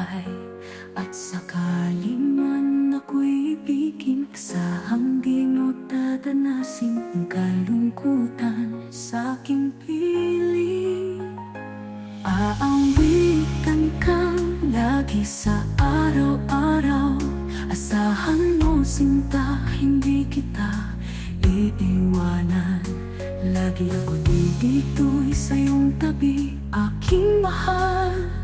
buhay. At sakali man ako'y ibigin Sa hanggin o dadanasin ang kalungkutan Sa aking piling. Aawitan kang lagi sa araw-araw. Asahan mo sinta, hindi kita iiwanan. Lagi ako dito sa iyong tabi, aking mahal.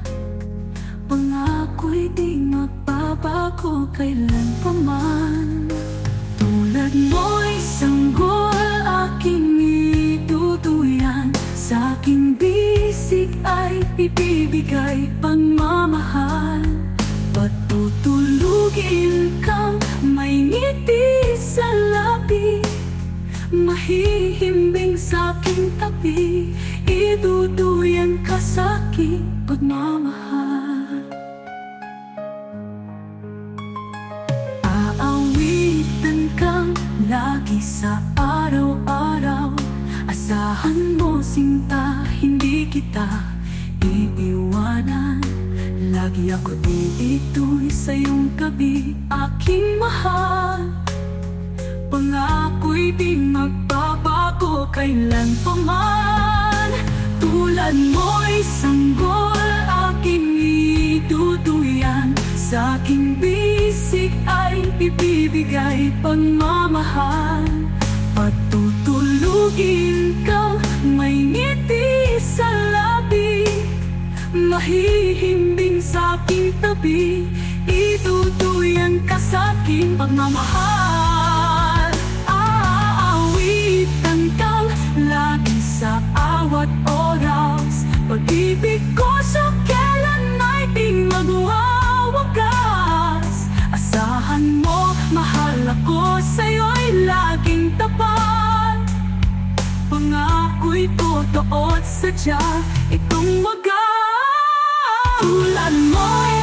Magbabago kailan pa man. Tulad mo'y sanggol aking itutuyan. Sa aking bisig ay ibibigay pagmamahal. Patutulugin kang may ngiti sa labi. Mahihimbing sa aking tabi. Iduduyan ka sa aking pagmamahal sa araw-araw Asahan mo sinta, hindi kita iiwanan. Lagi ako dito sa iyong gabi, aking mahal. Pangako'y di magbabago kailan pa man. Tulad mo'y ibibigay pagmamahal. Patutulugin kang may ngiti sa labi. Mahihimbing sa aking tabi. Itutuyan ka sa aking pagmamahal ako sa'yo'y laging tapat Pangako'y totoo at sadya. Itong wagas Tulad mo'y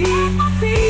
be, be.